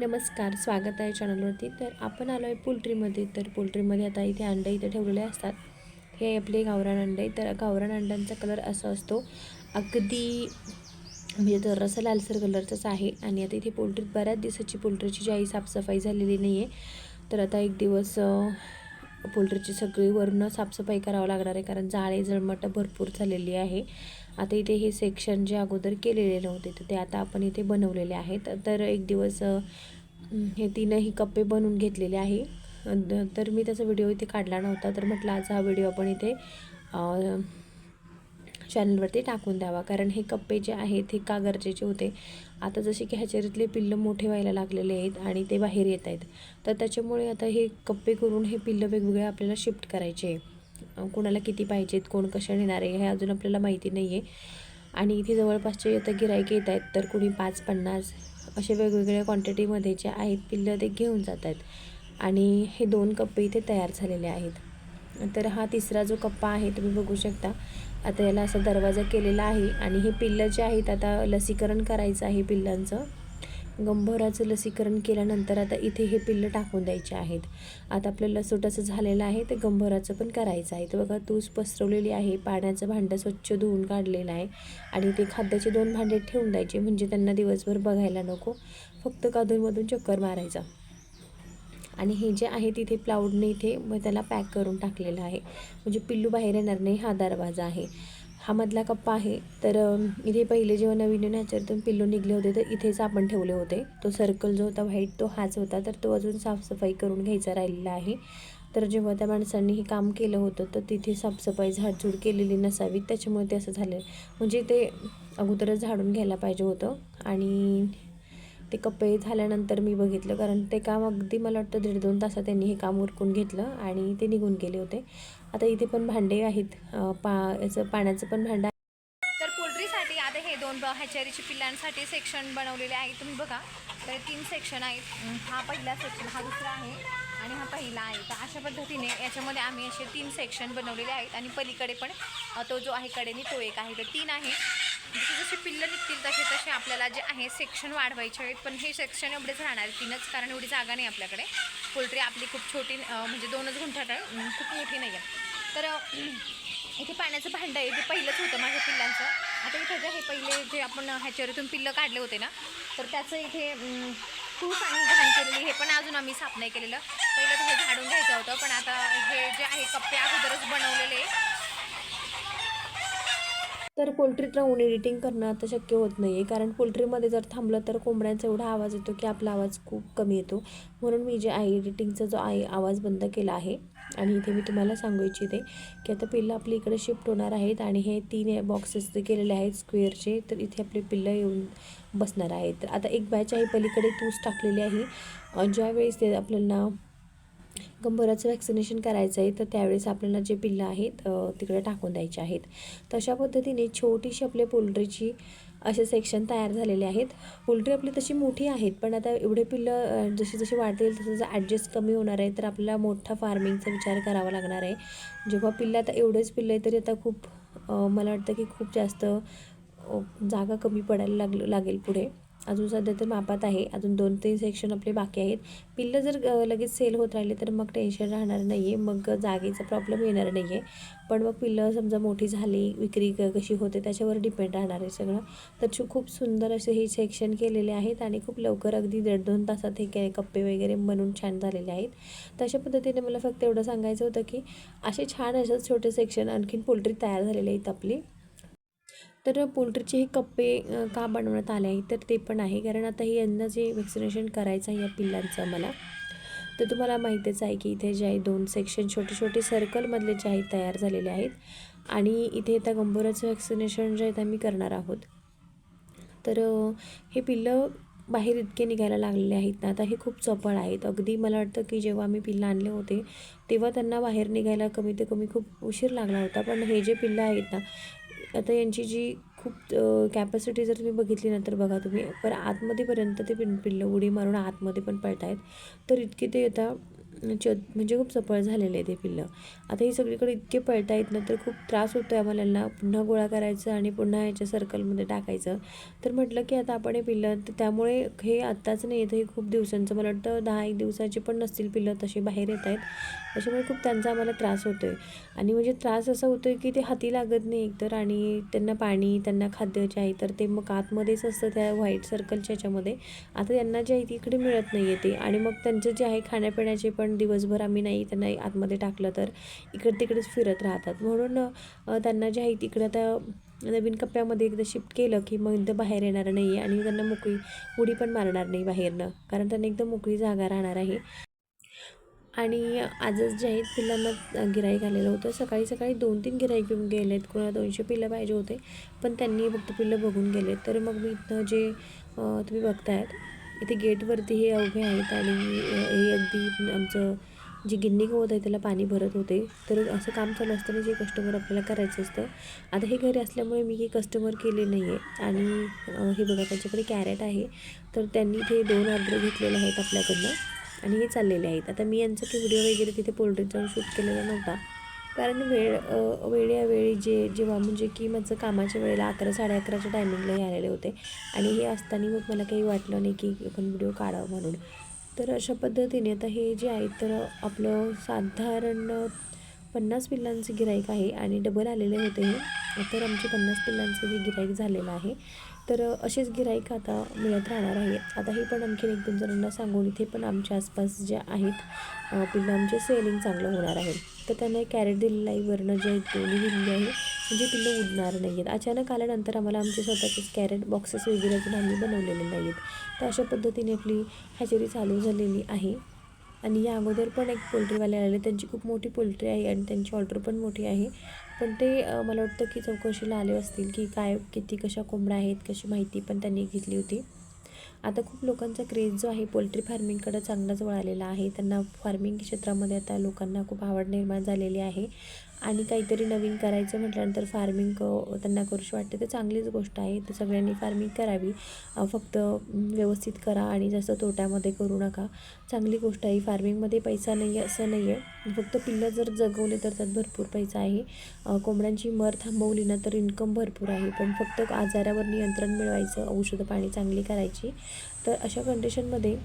नमस्कार स्वागत आहे चॅनलवरती. तर आपण आलो आहे पोल्ट्रीमध्ये. तर पोल्ट्रीमध्ये आता इथे अंडे इथे ठेवलेले असतात. हे आपले गावरान अंडे. तर गावरान अंड्यांचा कलर असा असतो. अगदी म्हणजे जरासा लालसर कलरचाच आहे. आणि आता इथे पोल्ट्रीत बऱ्याच दिवसाची पोल्ट्रीची जी आई साफसफाई झालेली नाही आहे. तर आता एक दिवस पोल्ट्रीची सगळी वरून साफसफाई करावं लागणार आहे. कारण जाळे जळमटं भरपूर झालेली आहे. आता इथे हे सेक्शन जे अगोदर केलेले नव्हते तर ते आता आपण इथे बनवलेले आहेत. तर एक दिवस हे तीनही कप्पे बनवून घेतलेले आहे. तर मी त्याचा व्हिडिओ इथे काढला नव्हता तर म्हटलं आज हा व्हिडिओ आपण इथे चॅनलवरती टाकून द्यावा. कारण हे कप्पे जे आहेत हे का गरजेचे होते? आता जसे की ह्याच्यातले पिल्लं मोठे व्हायला लागलेले आहेत आणि ते बाहेर येत आहेत. तर त्याच्यामुळे आता हे कप्पे करून हे पिल्लं वेगवेगळे आपल्याला शिफ्ट करायचे आहे. कोणाला किती पाहिजेत कोण कशा नेणार आहे हे अजून आपल्याला माहिती नाही आहे आणि इथे जवळपासचे आता गिरायक येत आहेत तर कुणी पाच पन्नास असे वेगवेगळ्या क्वांटिटीमध्ये जे आहेत पिल्लं ते घेऊन जात आहेत आणि हे दोन कप्पे इथे तयार झालेले आहेत. तर हा तिसरा जो कप्पा आहे तुम्ही बघू शकता. आता याला असा दरवाजा केलेला आहे आणि हे पिल्लं जे आहेत आता लसीकरण करायचं आहे पिल्लांचं. गंभोराचं लसीकरण केल्यानंतर आता इथे हे पिल्लं टाकून द्यायचे आहेत. आता आपलं लसोटाचं झालेलं आहे तर गंभोराचं पण करायचं आहे. तर बघा तूस पसरवलेली आहे पाण्याचं भांडं स्वच्छ धुवून काढलेलं आहे आणि ते खाद्याचे दोन भांडे ठेवून द्यायचे म्हणजे त्यांना दिवसभर बघायला नको फक्त कादूनमधून चक्कर मारायचा. आणि हे जे आहे तिथे प्लाऊडने इथे मग त्याला पॅक करून टाकलेलं आहे. म्हणजे पिल्लू बाहेर येणार नाही हा दरवाजा आहे. हा मधला कप्पा आहे. तर इथे पहिले जेव्हा नवीन नवीन ह्याच्यातून पिल्लू निघले होते तर इथेच आपण ठेवले होते. तो सर्कल जो होता व्हाईट तो हाच होता. तर तो अजून साफसफाई करून घ्यायचा राहिलेला आहे. तर जेव्हा त्या माणसांनी हे काम केलं होतं तर तिथे साफसफाई झाडझूड केलेली नसावी. त्याच्यामुळे ते असं झालं. म्हणजे ते अगोदरच झाडून घ्यायला पाहिजे होतं. आणि ते कपडे झाल्यानंतर मी बघितलं कारण ते काम अगदी मला वाटतं दीड दोन तासात त्यांनी हे काम उरकून घेतलं आणि ते निघून गेले होते. आता इथे पण भांडे आहेत. पा याचं पाण्याचं पण भांडं तर पोल्ट्रीसाठी आता हे दोन ब- हॅचरीची पिल्लांसाठी सेक्शन बनवलेले आहे. तुम्ही बघा तर तीन सेक्शन आहेत. हा पहिला सेक्शन हा दुसरा आहे आणि हा पहिला आहे. तर अशा पद्धतीने याच्यामध्ये आम्ही असे तीन सेक्शन बनवलेले आहेत आणि पलीकडे पण तो जो आहे कडेने तो एक आहे. तर तीन आहे. जसे जसे पिल्लं निघतील तसे तसे आपल्याला जे आहे सेक्शन वाढवायचे आहेत. पण हे सेक्शन एवढेच राहणार तीनच कारण एवढी जागा नाही आपल्याकडे. पोल्ट्री आपली खूप छोटी म्हणजे दोनच गुंठाट आहे. खूप मोठी नाही आहे. तर इथे पाण्याचं भांडं आहे. ते पहिलंच होतं माझ्या पिल्लांचं. आता इथे जे हे पहिले जे आपण ह्याच्यावरतून पिल्लं काढले होते ना तर त्याचं इथे खूप तूस आणि घाण केलेली हे पण अजून आम्ही साफ नाही केलेलं. पहिलं तर हे झाडून घ्यायचं होतं. पण आता हे जे आहे कप्पे अगोदरच बनवलेले. तर पोल्ट्रीत राहून एडिटिंग करणं आता शक्य होत नाही आहे कारण पोल्ट्रीमध्ये जर थांबलं तर कोंबड्यांचा एवढा आवाज येतो की आपला आवाज खूप कमी येतो. म्हणून मी जे आहे एडिटिंगचा जो आहे आवाज बंद केला आहे आणि इथे मी तुम्हाला सांगू इच्छिते की आता पिल्लं आपली इकडे शिफ्ट होणार आहेत आणि हे तीन बॉक्सेस जे केलेले आहेत स्क्वेअरचे तर इथे आपले पिल्लं येऊन बसणार आहेत. तर आता एक बॅच आहे पलीकडे तूस टाकलेली आहे. ज्यावेळेस ते आपल्याला गंभीराचं वॅक्सिनेशन करायचं आहे तर त्यावेळेस आपल्याला जे पिल्लं आहेत तिकडे टाकून द्यायचे आहेत. तशा पद्धतीने छोटीशी आपल्या पोल्ट्रीची असे सेक्शन तयार झालेले आहेत. पोल्ट्री आपली तशी मोठी आहेत पण आता एवढे पिल्लं जशी जशी वाढतील तसं जर ॲडजस्ट कमी होणार आहे तर आपल्याला मोठा फार्मिंगचा विचार करावा लागणार आहे. जेव्हा पिल्लं आता एवढेच पिल्लं आहे तरी आता खूप मला वाटतं की खूप जास्त जागा कमी पडायला लाग लागेल पुढे. अजून सध्या तर मापात आहे. अजून दोन तीन सेक्शन आपले बाकी आहेत. पिल्लं जर लगेच सेल होत राहिले तर मग टेन्शन राहणार नाही आहे मग जागेचा प्रॉब्लेम येणार नाही आहे पण मग पिल्लं समजा मोठी झाली विक्री क कशी होते त्याच्यावर डिपेंड राहणार आहे सगळं. तर खूप सुंदर असे हे सेक्शन केलेले आहेत आणि खूप लवकर अगदी दीड दोन तासात हे कप्पे वगैरे बनून छान झालेले आहेत. तशा पद्धतीने मला फक्त एवढं सांगायचं होतं की असे छान असं छोटे सेक्शन आणखीन पोल्ट्री तयार झालेले आहेत आपली. तर पोल्ट्रीचे हे कप्पे का बनवण्यात आले आहेत? तर ते पण आहे. कारण आता हे यांना जे वॅक्सिनेशन करायचं आहे या पिल्लांचं मला तर तुम्हाला माहितीच आहे की इथे जे आहे दोन सेक्शन छोटे छोटे सर्कलमधले जे आहेत तयार झालेले आहेत. आणि इथे आता गंभीराचं वॅक्सिनेशन जे आहे ते आम्ही करणार आहोत. तर हे पिल्लं बाहेर इतके निघायला लागलेले आहेत ना आता हे खूप चपळ आहेत. अगदी मला वाटतं की जेव्हा आम्ही पिल्लं आणले होते तेव्हा त्यांना बाहेर निघायला कमी ते कमी खूप उशीर लागला होता. पण हे जे पिल्लं आहेत ना आता यांची जी खूप कॅपॅसिटी जर तुम्ही बघितली ना तर बघा तुम्ही पर आतमध्येपर्यंत ते पिन पिल्लं उडी मारून आतमध्ये पण पळत आहेत तर इतके ते आता च म्हणजे खूप चपळ झालेले आहे ते पिल्लं. आता ही सगळीकडे इतके पळता येत ना तर खूप त्रास होतो आहे आम्हाला यांना पुन्हा गोळा करायचं आणि पुन्हा याच्या सर्कलमध्ये टाकायचं. तर म्हटलं की आता आपण हे पिल्लं तर त्यामुळे हे आत्ताच नाही येतं हे खूप दिवसांचं. मला वाटतं दहा एक दिवसाची पण नसतील पिल्लं तशी बाहेर येत आहेत. त्याच्यामुळे खूप त्यांचा आम्हाला त्रास होतो आहे आणि म्हणजे त्रास असा होतो आहे की ते हाती लागत नाही एकतर आणि त्यांना पाणी त्यांना खाद्य जे आहे तर ते मग आतमध्येच असतं त्या व्हाईट सर्कलच्या याच्यामध्ये आता त्यांना जे आहे ती इकडे मिळत नाही आहे ते. आणि मग त्यांचं जे आहे खाण्यापिण्याचे पण दिवसभर आम्ही नाही त्यांना आतमध्ये टाकलं तर इकडे तिकडेच फिरत राहतात. म्हणून त्यांना जे आहे तिकडं आता नवीन कप्प्यामध्ये एकदा शिफ्ट केलं की मग एकदा बाहेर येणार नाही आहे आणि त्यांना मोकळी उडी पण मारणार नाही बाहेरनं कारण त्यांना एकदम मोकळी जागा राहणार आहे. आणि आजच जे आहेत पिल्लांना गिराईक आलेलं होतं. सकाळी सकाळी दोन तीन गिराईक गेले आहेत कोणाला दोनशे पिल्लं पाहिजे होते पण त्यांनी फक्त पिल्लं बघून गेलेत. तर मग मी इथं जे तुम्ही बघतायत इथे गेटवरती हे अवघे आहेत आणि हे अगदी आमचं जी गिन्नी गवत आहे त्याला पाणी भरत होते. तर असं काम चालू असताना जे कस्टमर आपल्याला करायचं असतं. आता हे घरी असल्यामुळे मी काही कस्टमर केले नाही आहे आणि हे बघा त्यांच्याकडे कॅरेट आहे. तर त्यांनी ते दोन ऑर्डर घेतलेले आहेत आपल्याकडनं. आणि हे चाललेले आहेत. आता मी यांचा काही व्हिडिओ वगैरे तिथे पोल्ट्रीत जाऊन शूट केलेला नव्हता. कारण वेळ वेळेवेळी जे जेव्हा म्हणजे की माझं कामाच्या वेळेला अकरा साडे अकराच्या टायमिंगला आलेले होते. आणि हे असताना मग मला काही वाटलं नाही की आपण व्हिडिओ काढावं म्हणून. तर अशा पद्धतीने आता हे जे आहे तर आपलं साधारण पन्नास पिल्लांचे गिराईक आहे आणि डबल आलेले होते हे. तर आमचे पन्नास पिल्लांचं हे गिराईक झालेलं आहे. तर असेच गिराईक आता मिळत राहणार आहे. आता हे पण आणखीन एक दोन जणांना सांगून इथे पण आमच्या आसपास जे आहेत अ, पिल्लं आमचे सेलिंग चांगलं होणार आहे. तर त्यांना एक कॅरेट दिलेलं आहे. वर्ण जे दोन्ही दिलेली आहे. म्हणजे पिल्लं उडणार नाही आहेत अचानक आल्यानंतर आम्हाला आमचे स्वतःचेच कॅरेट बॉक्सेस वगैरे अजून आम्ही बनवलेले नाही आहेत तर अशा पद्धतीने आपली हॅचरी चालू झालेली आहे. आणि या अगोदर पण एक पोल्ट्रीवाले आले. त्यांची खूप मोठी पोल्ट्री आहे आणि त्यांची ऑर्डर पण मोठी आहे. पण ते मला वाटतं की चौकशीला आले असतील की काय किती कशा कोंबड्या आहेत कशी माहिती पण त्यांनी घेतली होती. आता खूप लोकांचा क्रेज जो आहे पोल्ट्री फार्मिंगकडं चांगलाच वळालेला आहे. त्यांना फार्मिंग क्षेत्रामध्ये आता लोकांना खूप आवड निर्माण झालेली आहे. आणि काहीतरी नवीन करायचं म्हटल्यानंतर फार्मिंग क त्यांना करूशी वाटते. तर चांगलीच गोष्ट आहे. तर सगळ्यांनी फार्मिंग करावी. फक्त व्यवस्थित करा आणि जास्त तोट्यामध्ये करू नका. चांगली गोष्ट आहे. फार्मिंगमध्ये पैसा नाही आहे असं नाही आहे. फक्त पिल्लं जर जगवले तर त्यात भरपूर पैसा आहे. कोंबड्यांची मर थांबवली ना तर इन्कम भरपूर आहे. पण फक्त आजारावर नियंत्रण मिळवायचं औषधं पाणी चांगली करायची. तर अशा कंडिशनमध्ये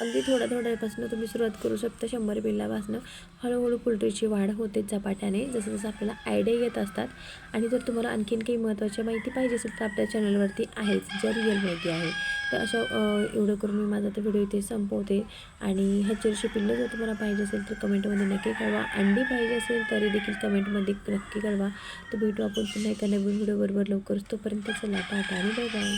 अगदी थोड्या थोड्यापासून तुम्ही सुरुवात करू शकता शंभर पिल्लापासून हळूहळू पोल्ट्रीची वाढ होते झपाट्याने जसं जसं आपल्याला आयडिया येत असतात. आणि जर तुम्हाला आणखीन काही महत्त्वाची माहिती पाहिजे असेल तर आपल्या चॅनलवरती आहेच ज्या रिअल माहिती आहे. तर अशा एवढं करून मी माझा तो व्हिडिओ इथे संपवते. आणि ह्याच्याविषयी पिल्लं जर तुम्हाला पाहिजे असेल तर कमेंटमध्ये नक्की कळवा. अंडी पाहिजे असेल तरी देखील कमेंटमध्ये नक्की कळवा. तर भेटू आपण पुन्हा एका नवीन व्हिडिओ बरोबर लवकरच. तोपर्यंत चला टाटा आणि बाय बाय